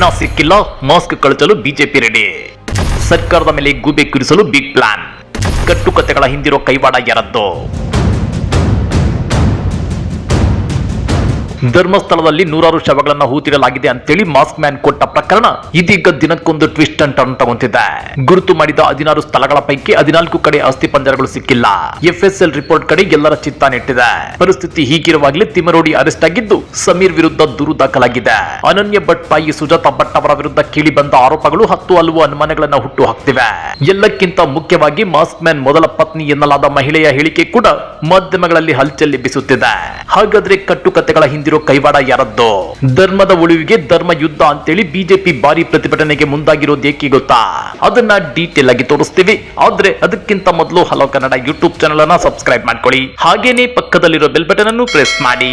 ಹೆಣ ಸಿಕ್ಕಿಲ್ಲ, mask ಕಳಚಲು BJP ready ಸರ್ಕಾರದ ಮೇಲೆ ಗೂಬೆ ಕುರಿಸಲು ಬಿಗ್ ಪ್ಲಾನ್ ಕಟ್ಟುಕತೆಗಳ ಹಿಂದಿರೋ ಕೈವಾಡ ಯಾರದ್ದು. ಧರ್ಮಸ್ಥಳದಲ್ಲಿ ನೂರಾರು ಶವಗಳನ್ನ ಹೂತಿರಲಾಗಿದೆ ಅಂತೇಳಿ ಮಾಸ್ಕ್ ಮ್ಯಾನ್ ಕೊಟ್ಟ ಪ್ರಕರಣ ಇದೀಗ ದಿನಕ್ಕೊಂದು ಟ್ವಿಸ್ಟ್ ಅಂಡ್ ಟರ್ನ್ ತಗೊಂತಿದೆ. ಗುರುತು ಮಾಡಿದ ಹದಿನಾರು ಸ್ಥಳಗಳ ಪೈಕಿ ಹದಿನಾಲ್ಕು ಕಡೆ ಅಸ್ಥಿ ಪಂಜರಗಳು ಸಿಕ್ಕಿಲ್ಲ. ಎಫ್ಎಸ್ಎಲ್ ರಿಪೋರ್ಟ್ ಕಡೆ ಎಲ್ಲರ ಚಿತ್ತ ನೆಟ್ಟಿದೆ ಪರಿಸ್ಥಿತಿ ಹೀಗಿರುವಾಗಲೇ ತಿಮರೋಡಿ ಅರೆಸ್ಟ್ ಆಗಿದ್ದು ಸಮೀರ್ ವಿರುದ್ಧ ದೂರು ದಾಖಲಾಗಿದೆ. ಅನನ್ಯ ಭಟ್ ಪಾಯಿ ಸುಜಾತ ಭಟ್ ಅವರ ವಿರುದ್ಧ ಕೇಳಿ ಬಂದ ಆರೋಪಗಳು ಹತ್ತು ಹಲವು ಅನುಮಾನಗಳನ್ನ ಹುಟ್ಟು ಹಾಕ್ತಿವೆ. ಎಲ್ಲಕ್ಕಿಂತ ಮುಖ್ಯವಾಗಿ ಮಾಸ್ಕ್ ಮ್ಯಾನ್ ಮೊದಲ ಪತ್ನಿ ಎನ್ನಲಾದ ಮಹಿಳೆಯ ಹೇಳಿಕೆ ಕೂಡ ಮಾಧ್ಯಮಗಳಲ್ಲಿ ಹಲ್ಚಲ್ಲಿ ಬಿಸುತ್ತಿದೆ. ಹಾಗಾದ್ರೆ ಕಟ್ಟುಕತೆಗಳ ಹಿಂದಿರೋ ಕೈವಾಡ ಯಾರದ್ದು? ಧರ್ಮದ ಉಳಿವಿಗೆ ಧರ್ಮ ಯುದ್ಧ ಅಂತೇಳಿ ಬಿಜೆಪಿ ಭಾರಿ ಪ್ರತಿಭಟನೆಗೆ ಮುಂದಾಗಿರೋದು ಏಕೆ ಗೊತ್ತಾ? ಅದನ್ನ ಡೀಟೇಲ್ ಆಗಿ ತೋರಿಸ್ತೀವಿ. ಆದ್ರೆ ಅದಕ್ಕಿಂತ ಮೊದಲು ಹಲೋ ಕನ್ನಡ ಯೂಟ್ಯೂಬ್ ಚಾನಲ್ ಅನ್ನ ಸಬ್ಸ್ಕ್ರೈಬ್ ಮಾಡ್ಕೊಳ್ಳಿ. ಹಾಗೇನೆ ಪಕ್ಕದಲ್ಲಿರೋ ಬೆಲ್ ಬಟನ್ ಅನ್ನು ಪ್ರೆಸ್ ಮಾಡಿ.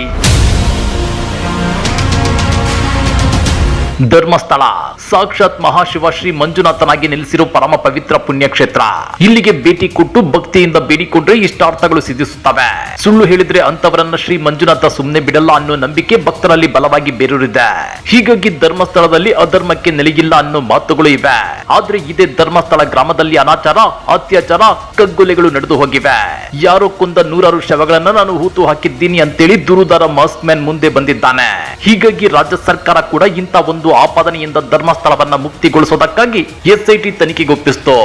ಧರ್ಮಸ್ಥಳ. ಸಾಕ್ಷಾತ್ ಮಹಾಶಿವ ಶ್ರೀ ಮಂಜುನಾಥನಾಗಿ ನೆಲೆಸಿರೋ ಪರಮ ಪವಿತ್ರ ಪುಣ್ಯಕ್ಷೇತ್ರ. ಇಲ್ಲಿಗೆ ಭೇಟಿ ಕೊಟ್ಟು ಭಕ್ತಿಯಿಂದ ಬೇಡಿಕೊಂಡ್ರೆ ಇಷ್ಟಾರ್ಥಗಳು ಸಿದ್ಧಿಸುತ್ತವೆ. ಸುಳ್ಳು ಹೇಳಿದ್ರೆ ಅಂತವರನ್ನ ಶ್ರೀ ಮಂಜುನಾಥ ಸುಮ್ಮನೆ ಬಿಡಲ್ಲ ಅನ್ನೋ ನಂಬಿಕೆ ಭಕ್ತರಲ್ಲಿ ಬಲವಾಗಿ ಬೇರೂರಿದೆ. ಹೀಗಾಗಿ ಧರ್ಮಸ್ಥಳದಲ್ಲಿ ಅಧರ್ಮಕ್ಕೆ ನೆಲೆಗಿಲ್ಲ ಅನ್ನೋ ಮಾತುಗಳು ಇವೆ. ಆದ್ರೆ ಇದೇ ಧರ್ಮಸ್ಥಳ ಗ್ರಾಮದಲ್ಲಿ ಅನಾಚಾರ, ಅತ್ಯಾಚಾರ, ಕಗ್ಗೊಲೆಗಳು ನಡೆದು ಹೋಗಿವೆ. ಯಾರೋ ಕುಂದ ನೂರಾರು ಶವಗಳನ್ನ ನಾನು ಹೂತು ಹಾಕಿದ್ದೀನಿ ಅಂತೇಳಿ ದೂರುದಾರ ಮಾಸ್ಕ್ ಮ್ಯಾನ್ ಮುಂದೆ ಬಂದಿದ್ದಾನೆ. ಹೀಗಾಗಿ ರಾಜ್ಯ ಸರ್ಕಾರ ಕೂಡ ಇಂಥ ಒಂದು ಆಪಾದನೆಯಿಂದ ಧರ್ಮಸ್ಥಳವನ್ನ ಮುಕ್ತಿಗೊಳಿಸೋದಕ್ಕಾಗಿ ಎಸ್ಐಟಿ ತನಿಖೆಗೆ ಒಪ್ಪಿಸಿತು.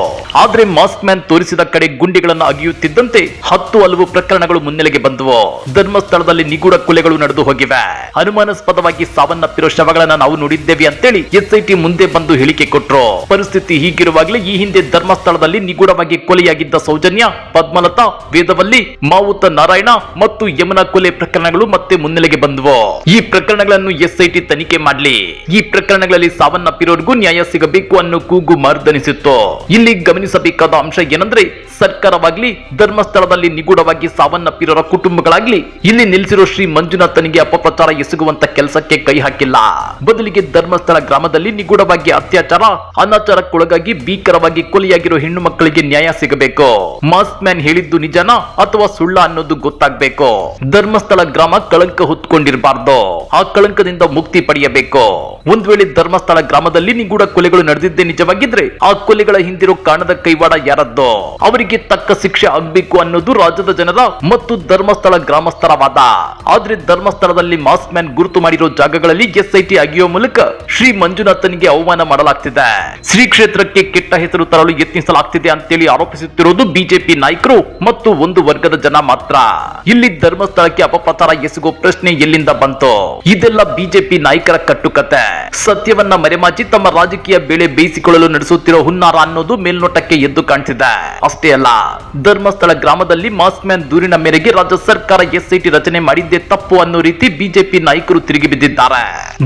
ಆದ್ರೆ ಮಾಸ್ಕ್ ಮ್ಯಾನ್ ತೋರಿಸಿದ ಕಡೆ ಗುಂಡಿಗಳನ್ನು ಅಗಿಯುತ್ತಿದ್ದಂತೆ ಹತ್ತು ಹಲವು ಪ್ರಕರಣಗಳು ಮುನ್ನೆಲೆಗೆ ಬಂದವು. ಧರ್ಮಸ್ಥಳದಲ್ಲಿ ನಿಗೂಢ ಕೊಲೆಗಳು ನಡೆದು ಹೋಗಿವೆ. ಅನುಮಾನಾಸ್ಪದವಾಗಿ ಸಾವನ್ನಪ್ಪಿರೋ ಶವಗಳನ್ನ ನಾವು ನೋಡಿದ್ದೇವೆ ಅಂತೇಳಿ ಎಸ್ಐಟಿ ಮುಂದೆ ಬಂದು ಹೇಳಿಕೆ ಕೊಟ್ರು. ಪರಿಸ್ಥಿತಿ ಹೀಗಿರುವಾಗಲೇ ಈ ಹಿಂದೆ ಧರ್ಮಸ್ಥಳದಲ್ಲಿ ನಿಗೂಢವಾಗಿ ಕೊಲೆಯಾಗಿದ್ದ ಸೌಜನ್ಯ, ಪದ್ಮಲತಾ, ವೇದವಲ್ಲಿ, ಮಾವುತ ನಾರಾಯಣ ಮತ್ತು ಯಮುನಾ ಕೊಲೆ ಪ್ರಕರಣಗಳು ಮತ್ತೆ ಮುನ್ನೆಲೆಗೆ ಬಂದವು. ಈ ಪ್ರಕರಣಗಳನ್ನು ಎಸ್ಐಟಿ ತನಿಖೆ ಮಾಡಲಿ. ಈ ಪ್ರಕರಣಗಳಲ್ಲಿ ಸಾವನ್ನಪ್ಪಿರೋರ್ಗೂ ನ್ಯಾಯ ಸಿಗಬೇಕು ಅನ್ನೋ ಕೂಗು ಮರ್ದನಿಸಿತ್ತು? ಇಲ್ಲಿ ಗಮನಿಸಬೇಕಾದ ಅಂಶ ಏನಂದ್ರೆ ಸರ್ಕಾರವಾಗ್ಲಿ, ಧರ್ಮಸ್ಥಳದಲ್ಲಿ ನಿಗೂಢವಾಗಿ ಸಾವನ್ನಪ್ಪಿರೋರ ಕುಟುಂಬಗಳಾಗ್ಲಿ, ಇಲ್ಲಿ ನಿಲ್ಲಿಸಿರೋ ಶ್ರೀ ಮಂಜುನಾಥನಿಗೆ ಅಪಪ್ರಚಾರ ಎಸಗುವಂತ ಕೆಲಸಕ್ಕೆ ಕೈ ಹಾಕಿಲ್ಲ. ಬದಲಿಗೆ ಧರ್ಮಸ್ಥಳ ಗ್ರಾಮದಲ್ಲಿ ನಿಗೂಢವಾಗಿ ಅತ್ಯಾಚಾರ, ಅನಾಚಾರಕ್ಕೊಳಗಾಗಿ ಭೀಕರವಾಗಿ ಕೊಲೆಯಾಗಿರೋ ಹೆಣ್ಣು ಮಕ್ಕಳಿಗೆ ನ್ಯಾಯ ಸಿಗಬೇಕು. ಮಾಸ್ಕ್ ಮ್ಯಾನ್ ಹೇಳಿದ್ದು ನಿಜನ ಅಥವಾ ಸುಳ್ಳ ಅನ್ನೋದು ಗೊತ್ತಾಗ್ಬೇಕು. ಧರ್ಮಸ್ಥಳ ಗ್ರಾಮ ಕಳಂಕ ಹೊತ್ಕೊಂಡಿರಬಾರ್ದು. ಆ ಕಳಂಕದಿಂದ ಮುಕ್ತಿ ಪಡೆಯಬೇಕು. ಒಂದ್ ವೇಳೆ ಧರ್ಮಸ್ಥಳ ಗ್ರಾಮದಲ್ಲಿ ನಿಗೂಢ ಕೊಲೆಗಳು ನಡೆದಿದ್ದೇ ನಿಜವಾಗಿದ್ರೆ, ಆ ಕೊಲೆಗಳ ಹಿಂದಿರೋ ಕಾಣದ ಕೈವಾಡ ಯಾರದ್ದು? ಅವರಿಗೆ ತಕ್ಕ ಶಿಕ್ಷೆ ಆಗ್ಬೇಕು ಅನ್ನೋದು ರಾಜ್ಯದ ಜನರ ಮತ್ತು ಧರ್ಮಸ್ಥಳ ಗ್ರಾಮಸ್ಥರ ವಾದ ಆದ್ರೆ ಧರ್ಮಸ್ಥಳದಲ್ಲಿ ಮಾಸ್ಕ್ ಮ್ಯಾನ್ ಗುರುತು ಮಾಡಿರೋ ಜಾಗಗಳಲ್ಲಿ ಎಸ್ಐಟಿ ಅಗಿಯೋ ಮೂಲಕ ಶ್ರೀ ಮಂಜುನಾಥನಿಗೆ ಅವಮಾನ ಮಾಡಲಾಗ್ತಿದೆ. ಶ್ರೀ ಕ್ಷೇತ್ರಕ್ಕೆ ಕೆಟ್ಟ ಹೆಸರು ತರಲು ಯತ್ನಿಸಲಾಗ್ತಿದೆ ಅಂತೇಳಿ ಆರೋಪಿಸುತ್ತಿರುವುದು ಬಿಜೆಪಿ ನಾಯಕರು ಮತ್ತು ಒಂದು ವರ್ಗದ ಜನ ಮಾತ್ರ. ಇಲ್ಲಿ ಧರ್ಮಸ್ಥಳಕ್ಕೆ ಅಪಪ್ರಚಾರ ಎಸಗೋ ಪ್ರಶ್ನೆ ಎಲ್ಲಿಂದ ಬಂತು? ಇದೆಲ್ಲ ಬಿಜೆಪಿ ನಾಯಕರ ಕಟ್ಟುಕತೆ. ಸತ್ಯವನ್ನ ಮರೆಮಾಚಿ ತಮ್ಮ ರಾಜಕೀಯ ಬೇಳೆ ಬೇಯಿಸಿಕೊಳ್ಳಲು ನಡೆಸುತ್ತಿರೋ ಹುನ್ನಾರ ಅನ್ನೋದು ಮೇಲ್ನೋಟಕ್ಕೆ ಎದ್ದು ಕಾಣ್ತಿದೆ. ಅಷ್ಟೇ ಅಲ್ಲ. ಧರ್ಮಸ್ಥಳ ಗ್ರಾಮದಲ್ಲಿ ಮಾಸ್ಕ್ ಮ್ಯಾನ್ ದೂರಿನ ಮೇರೆಗೆ ರಾಜ್ಯ ಸರ್ಕಾರ ಎಸ್ಐಟಿ ರಚನೆ ಮಾಡಿದ್ದೇ ತಪ್ಪು ಅನ್ನೋ ರೀತಿ ಬಿಜೆಪಿ ನಾಯಕರು ತಿರುಗಿ ಬಿದ್ದಿದ್ದಾರೆ.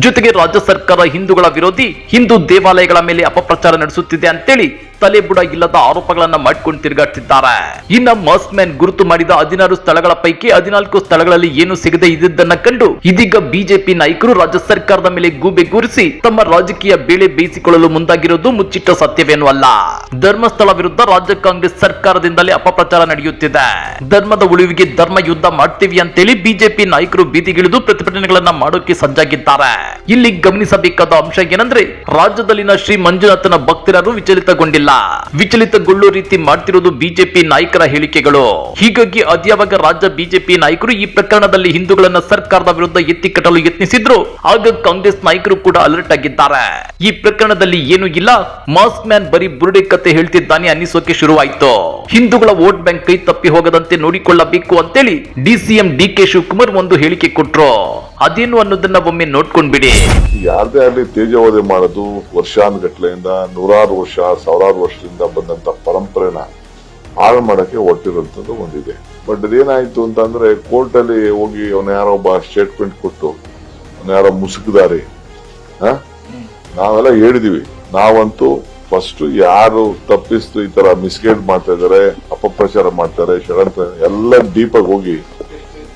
ಜೊತೆಗೆ ರಾಜ್ಯ ಸರ್ಕಾರ ಹಿಂದೂಗಳ ವಿರೋಧಿ ಹಿಂದೂ ದೇವಾಲಯಗಳ ಮೇಲೆ ಅಪಪ್ರಚಾರ ನಡೆಸುತ್ತಿದೆ ಅಂತೇಳಿ ತಲೆಬುಡ ಇಲ್ಲದ ಆರೋಪಗಳನ್ನ ಮಾಡಿಕೊಂಡು ತಿರುಗಾಡ್ತಿದ್ದಾರೆ. ಇನ್ನ ಮಾಸ್ಕ್ ಮ್ಯಾನ್ ಗುರುತು ಮಾಡಿದ ಹದಿನಾರು ಸ್ಥಳಗಳ ಪೈಕಿ ಹದಿನಾಲ್ಕು ಸ್ಥಳಗಳಲ್ಲಿ ಏನು ಸಿಗದೆ ಇದ್ದದ್ದನ್ನ ಕಂಡು ಇದೀಗ ಬಿಜೆಪಿ ನಾಯಕರು ರಾಜ್ಯ ಸರ್ಕಾರದ ಮೇಲೆ ಗೂಬೆ ಕೂರಿಸಿ ತಮ್ಮ ರಾಜಕೀಯ ಬೇಳೆ ಬೇಯಿಸಿಕೊಳ್ಳಲು ಮುಂದಾಗಿರೋದು ಮುಚ್ಚಿಟ್ಟ ಸತ್ಯವೇನೂ ಅಲ್ಲ. ಧರ್ಮಸ್ಥಳ ವಿರುದ್ಧ ರಾಜ್ಯ ಕಾಂಗ್ರೆಸ್ ಸರ್ಕಾರದಿಂದಲೇ ಅಪಪ್ರಚಾರ ನಡೆಯುತ್ತಿದೆ. ಧರ್ಮದ ಉಳಿವಿಗೆ ಧರ್ಮ ಯುದ್ಧ ಮಾಡ್ತೀವಿ ಅಂತೇಳಿ ಬಿಜೆಪಿ ನಾಯಕರು ಬೀದಿಗಿಳಿದು ಪ್ರತಿಭಟನೆಗಳನ್ನ ಮಾಡೋಕೆ ಸಜ್ಜಾಗಿದ್ದಾರೆ. ಇಲ್ಲಿ ಗಮನಿಸಬೇಕಾದ ಅಂಶ ಏನಂದ್ರೆ ರಾಜ್ಯದಲ್ಲಿನ ಶ್ರೀ ಮಂಜುನಾಥನ ಭಕ್ತರರು ವಿಚಲಿತಗೊಂಡಿಲ್ಲ. ವಿಚಲಿತಗೊಳ್ಳೋ ರೀತಿ ಮಾಡ್ತಿರೋದು ಬಿಜೆಪಿ ನಾಯಕರ ಹೇಳಿಕೆಗಳು. ಹೀಗಾಗಿ ಅದ್ಯಾವಾಗ ರಾಜ್ಯ ಬಿಜೆಪಿ ನಾಯಕರು ಈ ಪ್ರಕರಣದಲ್ಲಿ ಹಿಂದೂಗಳನ್ನ ಸರ್ಕಾರದ ವಿರುದ್ಧ ಎತ್ತಿ ಕಟ್ಟಲು ಯತ್ನಿಸಿದ್ರು, ಆಗ ಕಾಂಗ್ರೆಸ್ ನಾಯಕರು ಕೂಡ ಅಲರ್ಟ್ ಆಗಿದ್ದಾರೆ. ಈ ಪ್ರಕರಣದಲ್ಲಿ ಏನೂ ಇಲ್ಲ. ಮಾಸ್ಕ್ ಮ್ಯಾನ್ ಬರೀ ಬುರುಡೆ ಕತೆ ಹೇಳ್ತಿದ್ದಾನೆ ಅನ್ನಿಸೋಕೆ ಶುರುವಾಯ್ತು. ಹಿಂದೂಗಳ ವೋಟ್ ಬ್ಯಾಂಕ್ ಕೈ ತಪ್ಪಿ ಹೋಗದಂತೆ ನೋಡಿಕೊಳ್ಳಬೇಕು ಅಂತೇಳಿ ಡಿಸಿಎಂ ಡಿ ಕೆ ಶಿವಕುಮಾರ್ ಒಂದು ಹೇಳಿಕೆ ಕೊಟ್ರು. ಅದೇನು ಅನ್ನೋದನ್ನ ಒಮ್ಮೆ ನೋಡ್ಕೊಂಡ್ಬಿಡಿ ಯಾರದೇ ಆಗಲಿ ತೇಜವಧೆ ಮಾಡೋದು ವರ್ಷಾನುಗಟ್ಲೆಯಿಂದ ನೂರಾರು ವರ್ಷ, ಸಾವಿರಾರು ವರ್ಷದಿಂದ ಬಂದಂತ ಪರಂಪರೆನ ಹಾಳು ಮಾಡಕ್ಕೆ ಹೊಟ್ಟಿರುವಂತದ್ದು ಒಂದಿದೆ. ಬಟ್ ಅದೇನಾಯ್ತು ಅಂತಂದ್ರೆ ಕೋರ್ಟ್ ಅಲ್ಲಿ ಹೋಗಿ ಅವನ ಯಾರೋ ಒಬ್ಬ ಸ್ಟೇಟ್ಮೆಂಟ್ ಕೊಟ್ಟು, ಅವನ ಯಾರೋ ಮುಸುಕುದಾರಿ? ನಾವೆಲ್ಲ ಹೇಳಿದೀವಿ. ನಾವಂತೂ ಫಸ್ಟ್ ಯಾರು ತಪ್ಪಿಸ್ತು ಈ ತರ ಮಿಸ್ಗೈಡ್ ಮಾಡ್ತಾ ಇದಾರೆ, ಅಪಪ್ರಚಾರ ಮಾಡ್ತಾರೆ ಷಡಂತ್ರ ಎಲ್ಲ ಡೀಪಾಗಿ ಹೋಗಿ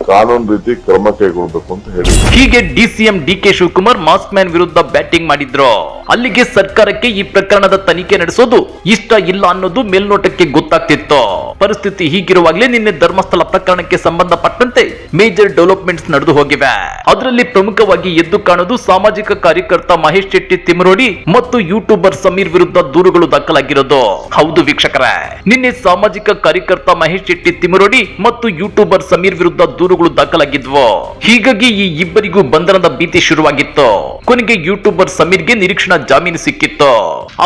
ಕಾನೂನು ರೀತಿ ಕ್ರಮ ಕೈಗೊಳ್ಬೇಕು ಅಂತ ಹೇಳಿ. ಹೀಗೆ DCM D K Shivakumar mask man ವಿರುದ್ಧ ಬ್ಯಾಟಿಂಗ್ ಮಾಡಿದ್ರು. ಅಲ್ಲಿಗೆ ಸರ್ಕಾರಕ್ಕೆ ಈ ಪ್ರಕರಣದ ತನಿಖೆ ನಡೆಸೋದು ಇಷ್ಟ ಇಲ್ಲ ಅನ್ನೋದು ಮೇಲ್ನೋಟಕ್ಕೆ ಗೊತ್ತಾಗ್ತಿತ್ತು. ಪರಿಸ್ಥಿತಿ ಹೀಗಿರುವಾಗಲೇ ನಿನ್ನೆ ಧರ್ಮಸ್ಥಳ ಪ್ರಕರಣಕ್ಕೆ ಸಂಬಂಧಪಟ್ಟಂತೆ ಮೇಜರ್ ಡೆವಲಪ್ಮೆಂಟ್ಸ್ ನಡೆದು ಹೋಗಿವೆ. ಅದರಲ್ಲಿ ಪ್ರಮುಖವಾಗಿ ಎದ್ದು ಕಾಣುವುದು ಸಾಮಾಜಿಕ ಕಾರ್ಯಕರ್ತ ಮಹೇಶ್ ಶೆಟ್ಟಿ ತಿಮರೋಡಿ ಮತ್ತು ಯೂಟ್ಯೂಬರ್ ಸಮೀರ್ ವಿರುದ್ಧ ದೂರುಗಳು ದಾಖಲಾಗಿರೋದು. ಹೌದು ವೀಕ್ಷಕರೇ, ನಿನ್ನೆ ಸಾಮಾಜಿಕ ಕಾರ್ಯಕರ್ತ ಮಹೇಶ್ ಶೆಟ್ಟಿ ತಿಮರೋಡಿ ಮತ್ತು ಯೂಟ್ಯೂಬರ್ ಸಮೀರ್ ವಿರುದ್ಧ ದೂರುಗಳು ದಾಖಲಾಗಿದ್ವು. ಹೀಗಾಗಿ ಈ ಇಬ್ಬರಿಗೂ ಬಂಧನದ ಭೀತಿ ಶುರುವಾಗಿತ್ತು. ಕೊನೆಗೆ ಯೂಟ್ಯೂಬರ್ ಸಮೀರ್ಗೆ ನಿರೀಕ್ಷಣಾ ಜಾಮೀನು ಸಿಕ್ಕಿತ್ತು.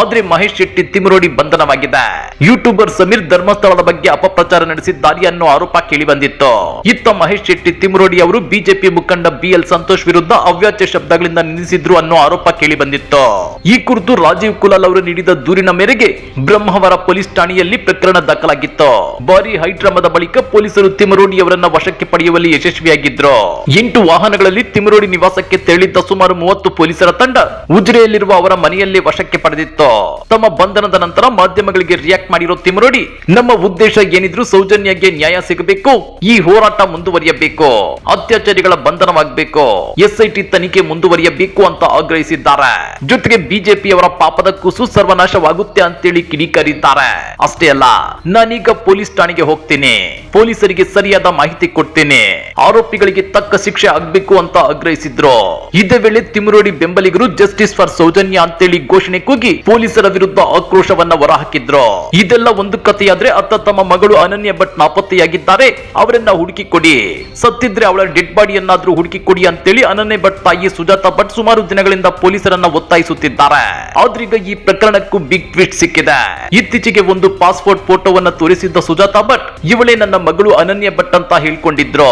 ಆದ್ರೆ ಮಹೇಶ್ ಶೆಟ್ಟಿ ತಿಮರೋಡಿ ಬಂಧನವಾಗಿದೆ. ಯೂಟ್ಯೂಬರ್ ಸಮೀರ್ ಧರ್ಮಸ್ಥಳದ ಬಗ್ಗೆ ಅಪಪ್ರಚಾರ ನಡೆಸಿದ್ದಾರೆ ಅನ್ನೋ ಆರೋಪ ಕೇಳಿ ಬಂದಿತ್ತು. ಇತ್ತ ಮಹೇಶ್ ಶೆಟ್ಟಿ ತಿಮ್ರೋಡಿ ಅವರು ಬಿಜೆಪಿ ಮುಖಂಡ ಬಿ ಎಲ್ ಸಂತೋಷ್ ವಿರುದ್ಧ ಅವ್ಯಾಚ್ಯ ಶಬ್ದಗಳಿಂದ ನಿಂದಿಸಿದ್ರು ಅನ್ನೋ ಆರೋಪ ಕೇಳಿ ಬಂದಿತ್ತು. ಈ ಕುರಿತು ರಾಜೀವ್ ಕುಲಾಲ್ ಅವರು ನೀಡಿದ ದೂರಿನ ಮೇರೆಗೆ ಬ್ರಹ್ಮವರ ಪೊಲೀಸ್ ಠಾಣೆಯಲ್ಲಿ ಪ್ರಕರಣ ದಾಖಲಾಗಿತ್ತು. ಭಾರಿ ಹೈಡ್ರಾಮದ ಬಳಿಕ ಪೊಲೀಸರು ತಿಮರೋಡಿ ಅವರನ್ನ ವಶಕ್ಕೆ ಪಡೆಯುವಲ್ಲಿ ಯಶಸ್ವಿಯಾಗಿದ್ರು. ಎಂಟು ವಾಹನಗಳಲ್ಲಿ ತಿಮರೋಡಿ ನಿವಾಸಕ್ಕೆ ತೆರಳಿದ್ದ ಸುಮಾರು ಮೂವತ್ತು ಪೊಲೀಸರ ತಂಡ ಉಜಿರೆಯಲ್ಲಿರುವ ಅವರ ಮನೆಯಲ್ಲೇ ವಶಕ್ಕೆ ಪಡೆದಿತ್ತು. ತಮ್ಮ ಬಂಧನದ ನಂತರ ಮಾಧ್ಯಮಗಳಿಗೆ ರಿಯಾಕ್ಟ್ ಮಾಡಿರೋ ತಿಮರೋಡಿ, ನಮ್ಮ ಉದ್ದೇಶ ಏನಿದ್ರು ಸೌಜನ್ಯಗೆ ನ್ಯಾಯ ಸಿಗಬೇಕು. ಈ ಹೋರಾಟ ಮುಂದುವರಿಯಬೇಕು. ಅತ್ಯಾಚಾರಿಗಳ ಬಂಧನವಾಗಬೇಕು. ಎಸ್ಐಟಿ ತನಿಖೆ ಮುಂದುವರಿಯಬೇಕು ಅಂತ ಆಗ್ರಹಿಸಿದ್ದಾರೆ. ಜೊತೆಗೆ ಬಿಜೆಪಿಯವರ ಪಾಪದ ಕುಸು ಸರ್ವನಾಶವಾಗುತ್ತೆ ಅಂತೇಳಿ ಕಿಡಿಕಾರಿದ್ದಾರೆ. ಅಷ್ಟೇ ಅಲ್ಲ, ನಾನೀಗ ಪೊಲೀಸ್ ಠಾಣೆಗೆ ಹೋಗ್ತೀನಿ. ಪೊಲೀಸರಿಗೆ ಸರಿಯಾದ ಮಾಹಿತಿ ಕೊಡ್ತೇನೆ. ಆರೋಪಿಗಳಿಗೆ ತಕ್ಕ ಶಿಕ್ಷೆ ಆಗ್ಬೇಕು ಅಂತ ಆಗ್ರಹಿಸಿದ್ರು. ಇದೇ ವೇಳೆ ತಿಮರೋಡಿ ಬೆಂಬಲಿಗರು ಜಸ್ಟಿಸ್ ಫಾರ್ ಸೌಜನ್ಯ ಅಂತೇಳಿ ಘೋಷಣೆ ಕೂಗಿ ಪೊಲೀಸರ ವಿರುದ್ಧ ಆಕ್ರೋಶವನ್ನ ಹೊರಹಾಕಿದ್ರು. ಇದೆಲ್ಲ ಒಂದು ಕಥೆಯಾದ್ರೆ ಅತ್ತ ತಮ್ಮ ಮಗಳು ಅನನ್ಯ ಭಟ್ ನಾಪತ್ತೆಯಾಗಿದ್ದಾರೆ, ಅವರನ್ನ ಹುಡುಕಿ ಕೊಡಿ ಸತ್ತಿದ್ರೆ ಅವಳ ಡೆಡ್ ಬಾಡಿಯನ್ನಾದ್ರೂ ಹುಡುಕಿ ಕೊಡಿ ಅಂತೇಳಿ ಅನನ್ಯ ಭಟ್ ತಾಯಿ ಸುಜಾತ ಭಟ್ ಸುಮಾರು ದಿನಗಳಿಂದ ಪೊಲೀಸರನ್ನ ಒತ್ತಾಯಿಸುತ್ತಿದ್ದಾರೆ. ಆದ್ರೀಗ ಈ ಪ್ರಕರಣಕ್ಕೂ ಬಿಗ್ ಟ್ವಿಸ್ಟ್ ಸಿಕ್ಕಿದೆ. ಇತ್ತೀಚೆಗೆ ಒಂದು ಪಾಸ್ಪೋರ್ಟ್ ಫೋಟೋವನ್ನ ತೋರಿಸಿದ್ದ ಸುಜಾತಾ ಭಟ್, ಇವಳೇ ನನ್ನ ಮಗಳು ಅನನ್ಯ ಭಟ್ ಅಂತ ಹೇಳ್ಕೊಂಡಿದ್ರು.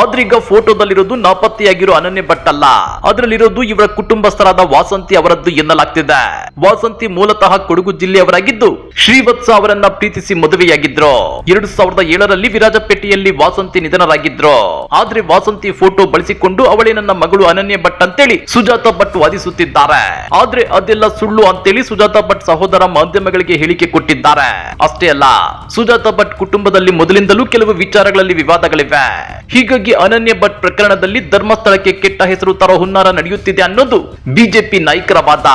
ಆದ್ರೀಗ ಫೋಟೋದಲ್ಲಿರೋದು ನಾಪತ್ತೆಯಾಗಿರೋ ಅನನ್ಯ ಭಟ್ ಅಲ್ಲ. ಅದರಲ್ಲಿರೋದು ಇವರ ಕುಟುಂಬಸ್ಥರಾದ ವಾಸಂತಿ ಅವರದ್ದು ಎನ್ನಲಾಗ್ತಿದೆ. ವಾಸಂತಿ ಮೂಲತಃ ಕೊಡಗು ಜಿಲ್ಲೆಯವರಾಗಿದ್ದು ಶ್ರೀವತ್ಸ ಅವರನ್ನ ಪ್ರೀತಿಸಿ ಮದುವೆಯಾಗಿದ್ರು. ಎರಡು ಸಾವಿರದ ಏಳರಲ್ಲಿ ವಿರಾಜಪೇಟೆಯಲ್ಲಿ ವಾಸಂತಿ ನಿಧನರಾಗಿದ್ರು. ಆದ್ರೆ ವಾಸಂತಿ ಫೋಟೋ ಬಳಸಿಕೊಂಡು ಅವಳೇ ನನ್ನ ಮಗಳು ಅನನ್ಯ ಭಟ್ ಅಂತೇಳಿ ಸುಜಾತ ಭಟ್ ವಾದಿಸುತ್ತಿದ್ದಾರೆ. ಆದ್ರೆ ಅದೆಲ್ಲ ಸುಳ್ಳು ಅಂತೇಳಿ ಸುಜಾತ ಭಟ್ ಸಹೋದರ ಮಾಧ್ಯಮಗಳಿಗೆ ಹೇಳಿಕೆ ಕೊಟ್ಟಿದ್ದಾರೆ. ಅಷ್ಟೇ ಅಲ್ಲ, ಸುಜಾತ ಭಟ್ ಕುಟುಂಬದಲ್ಲಿ ಮೊದಲಿಂದಲೂ ಕೆಲವು ವಿಚಾರಗಳಲ್ಲಿ ವಿವಾದಗಳಿವೆ. ಹೀಗಾಗಿ ಅನನ್ಯ ಭಟ್ ಪ್ರಕರಣದಲ್ಲಿ ಧರ್ಮಸ್ಥಳಕ್ಕೆ ಕೆಟ್ಟ ಹೆಸರು ತರೋ ಹುನ್ನಾರ ನಡೆಯುತ್ತಿದೆ ಅನ್ನೋದು ಬಿಜೆಪಿ ನಾಯಕರ ವಾದ.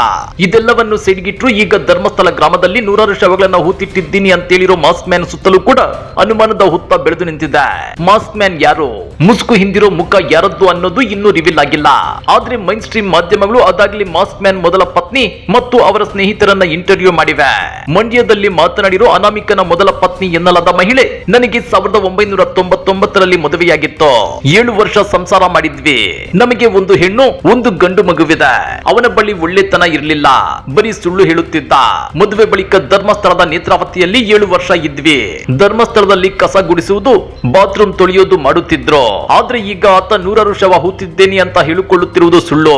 ಇದೆಲ್ಲವನ್ನು ಸಿಡಿಗಿಟ್ರು ಈಗ ಧರ್ಮಸ್ಥಳ ಗ್ರಾಮದಲ್ಲಿ ನೂರಾರು ಶವಗಳನ್ನ ಹೂತಿಟ್ಟಿದ್ದೀನಿ ಅಂತೇಳಿರೋ ಮಾಸ್ಕ್ ಮ್ಯಾನ್ ಸುತ್ತಲೂ ಕೂಡ ಅನುಮಾನದ ಹುತ್ತ ಬೆಳೆದು ನಿಂತಿದೆ. ಮಾಸ್ಕ್ ಮ್ಯಾನ್ ಯಾರು? ಮುಸುಕು ಹಿಂದಿರೋ ಮುಖ ಯಾರದ್ದು ಅನ್ನೋದು ಇನ್ನೂ ರಿವೀಲ್ ಆಗಿಲ್ಲ. ಆದ್ರೆ ಮೈನ್ ಸ್ಟ್ರೀಮ್ ಮಾಧ್ಯಮಗಳು ಅದಾಗ್ಲಿ ಮಾಸ್ಕ್ ಮ್ಯಾನ್ ಮೊದಲ ಪತ್ನಿ ಮತ್ತು ಅವರ ಸ್ನೇಹಿತರನ್ನ ಇಂಟರ್ವ್ಯೂ ಮಾಡಿವೆ. ಮಂಡ್ಯದಲ್ಲಿ ಮಾತನಾಡಿರೋ ಅನಾಮಿಕನ ಮೊದಲ ಪತ್ನಿ ಎನ್ನಲಾದ ಮಹಿಳೆ ನನಗೆ ಸಾವಿರದ ಒಂಬೈನೂರ ತೊಂಬತ್ತೊಂಬತ್ತರಲ್ಲಿ ಮದುವೆಯಾಗಿತ್ತು ಏಳು ವರ್ಷ ಸಂಸಾರ ಮಾಡಿದ್ವಿ. ನಮಗೆ ಒಂದು ಹೆಣ್ಣು, ಒಂದು ಗಂಡು ಮಗುವಿದೆ. ಅವನ ಬಳಿ ಒಳ್ಳೆತನ ಇರಲಿಲ್ಲ. ಬರೀ ಸುಳ್ಳು ಹೇಳುತ್ತಿದ್ದ. ಮದುವೆ ಬಳಿಕ ಧರ್ಮಸ್ಥಳದ ನೇತ್ರಾವತಿಯಲ್ಲಿ ಏಳು ವರ್ಷ ಇದ್ವಿ. ಧರ್ಮಸ್ಥಳದಲ್ಲಿ ಕಸ ಗುಡಿಸುವುದು, ಬಾತ್ರೂಮ್ ತೊಳೆಯೋದು ಮಾಡುತ್ತಿದ್ರು. ಆದ್ರೆ ಈಗ ಆತ ನೂರಾರು ಶವ ಹೂತಿದ್ದೇನೆ ಅಂತ ಹೇಳಿಕೊಳ್ಳುತ್ತಿರುವುದು ಸುಳ್ಳು.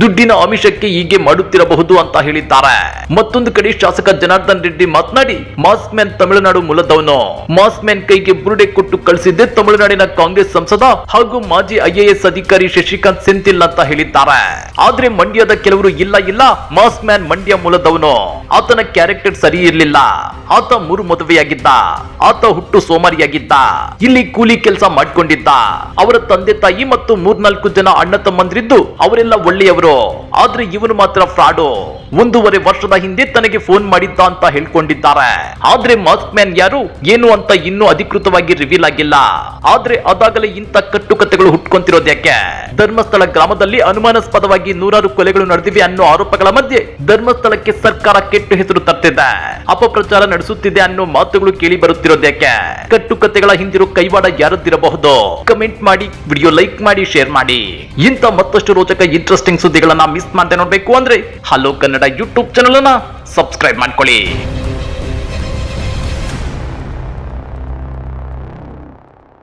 ದುಡ್ಡಿನ ಆಮಿಷಕ್ಕೆ ಹೀಗೆ ಮಾಡುತ್ತಿರಬಹುದು ಅಂತ ಹೇಳಿದ್ದಾರೆ. ಮತ್ತೊಂದು ಕಡೆ ಶಾಸಕ ಜನಾರ್ದನ್ ರೆಡ್ಡಿ ಮಾತನಾಡಿ ಮಾಸ್ಕ್ ಮ್ಯಾನ್ ತಮಿಳುನಾಡು ಮೂಲದವನು. ಮಾಸ್ಕ್ ಮ್ಯಾನ್ ಕೈಗೆ ಬುರುಡೆ ಕೊಟ್ಟು ಕಳಿಸಿದ್ದೆ ತಮಿಳುನಾಡಿನ ಕಾಂಗ್ರೆಸ್ ಸಂಸದ ಹಾಗೂ ಮಾಜಿ ಐಎಎಸ್ ಅಧಿಕಾರಿ ಶಶಿಕಾಂತ್ ಸೆಂಥಿಲ್ ಅಂತ ಹೇಳಿದ್ದಾರೆ. ಆದ್ರೆ ಮಂಡ್ಯದ ಕೆಲವರು ಇಲ್ಲ ಇಲ್ಲ ಮಾಸ್ ಮ್ಯಾನ್ ಮಂಡ್ಯ ಮೂಲದವನು. ಆತನ ಕ್ಯಾರೆಕ್ಟರ್ ಸರಿ ಇರಲಿಲ್ಲ. ಆತ ಮೂರು ಮದುವೆಯಾಗಿದ್ದ. ಆತ ಹುಟ್ಟು ಸೋಮಾರಿಯಾಗಿದ್ದ. ಇಲ್ಲಿ ಕೂಲಿ ಕೆಲಸ ಮಾಡ್ಕೊಂಡಿದ್ದ. ಅವರ ತಂದೆ ತಾಯಿ ಮತ್ತು ಮೂರ್ನಾಲ್ಕು ಜನ ಅಣ್ಣ ತಮ್ಮಂದ್ರಿದ್ದು ಅವರೆಲ್ಲ ಒಳ್ಳೆಯವರು. ಆದ್ರೆ ಇವನು ಮಾತ್ರ ಫ್ರಾಡು. ಒಂದೂವರೆ ವರ್ಷದ ಹಿಂದೆ ತನಗೆ ಫೋನ್ ಮಾಡಿದ್ದ ಅಂತ ಹೇಳ್ಕೊಂಡಿದ್ದಾರೆ. ಆದ್ರೆ ಮಾಸ್ಕ್ ಮ್ಯಾನ್ ಯಾರು? ಏನು ಅಂತ ಇನ್ನೂ ಅಧಿಕೃತವಾಗಿ ರಿವೀಲ್ ಆಗಿಲ್ಲ. ಆದ್ರೆ ಅದಾಗಲೇ ಇಂಥ ಕಟ್ಟುಕತೆಗಳು ಹುಟ್ಕೊಂತಿರೋದು ಯಾಕೆ? ಧರ್ಮಸ್ಥಳ ಗ್ರಾಮದಲ್ಲಿ ಅನುಮಾನಾಸ್ಪದವಾಗಿ ನೂರಾರು ಕೊಲೆಗಳು ನಡೆದಿವೆ ಅನ್ನೋ ಆರೋಪಗಳ ಮಧ್ಯೆ ಧರ್ಮಸ್ಥಳಕ್ಕೆ ಸರ್ಕಾರ ಕೆಟ್ಟ ಹೆಸರು ತರ್ತಿದೆ ಅಪಪ್ರಚಾರ ನಡೆಸುತ್ತಿದೆ ಅನ್ನೋ ಮಾತುಗಳು ಕೇಳಿ ಬರುತ್ತಿರೋದ್ಯಾಕೆ? ಕಟ್ಟು ಕಟ್ಟುಕತೆಗಳ ಹಿಂದಿರೋ ಕೈವಾಡ ಯಾರದ್ದಿರಬಹುದು? ಕಮೆಂಟ್ ಮಾಡಿ ವಿಡಿಯೋ ಲೈಕ್ ಮಾಡಿ ಶೇರ್ ಮಾಡಿ. ಇಂತ ಮತ್ತಷ್ಟು ರೋಚಕ ಇಂಟ್ರೆಸ್ಟಿಂಗ್ ಸುದ್ದಿಗಳನ್ನ ಮಿಸ್ ಮಾಡದೆ ನೋಡ್ಬೇಕು ಅಂದ್ರೆ ಹಲೋ ಕನ್ನಡ ಯೂಟ್ಯೂಬ್ ಚಾನಲ್ ಅನ್ನ ಸಬ್ಸ್ಕ್ರೈಬ್ ಮಾಡ್ಕೊಳ್ಳಿ.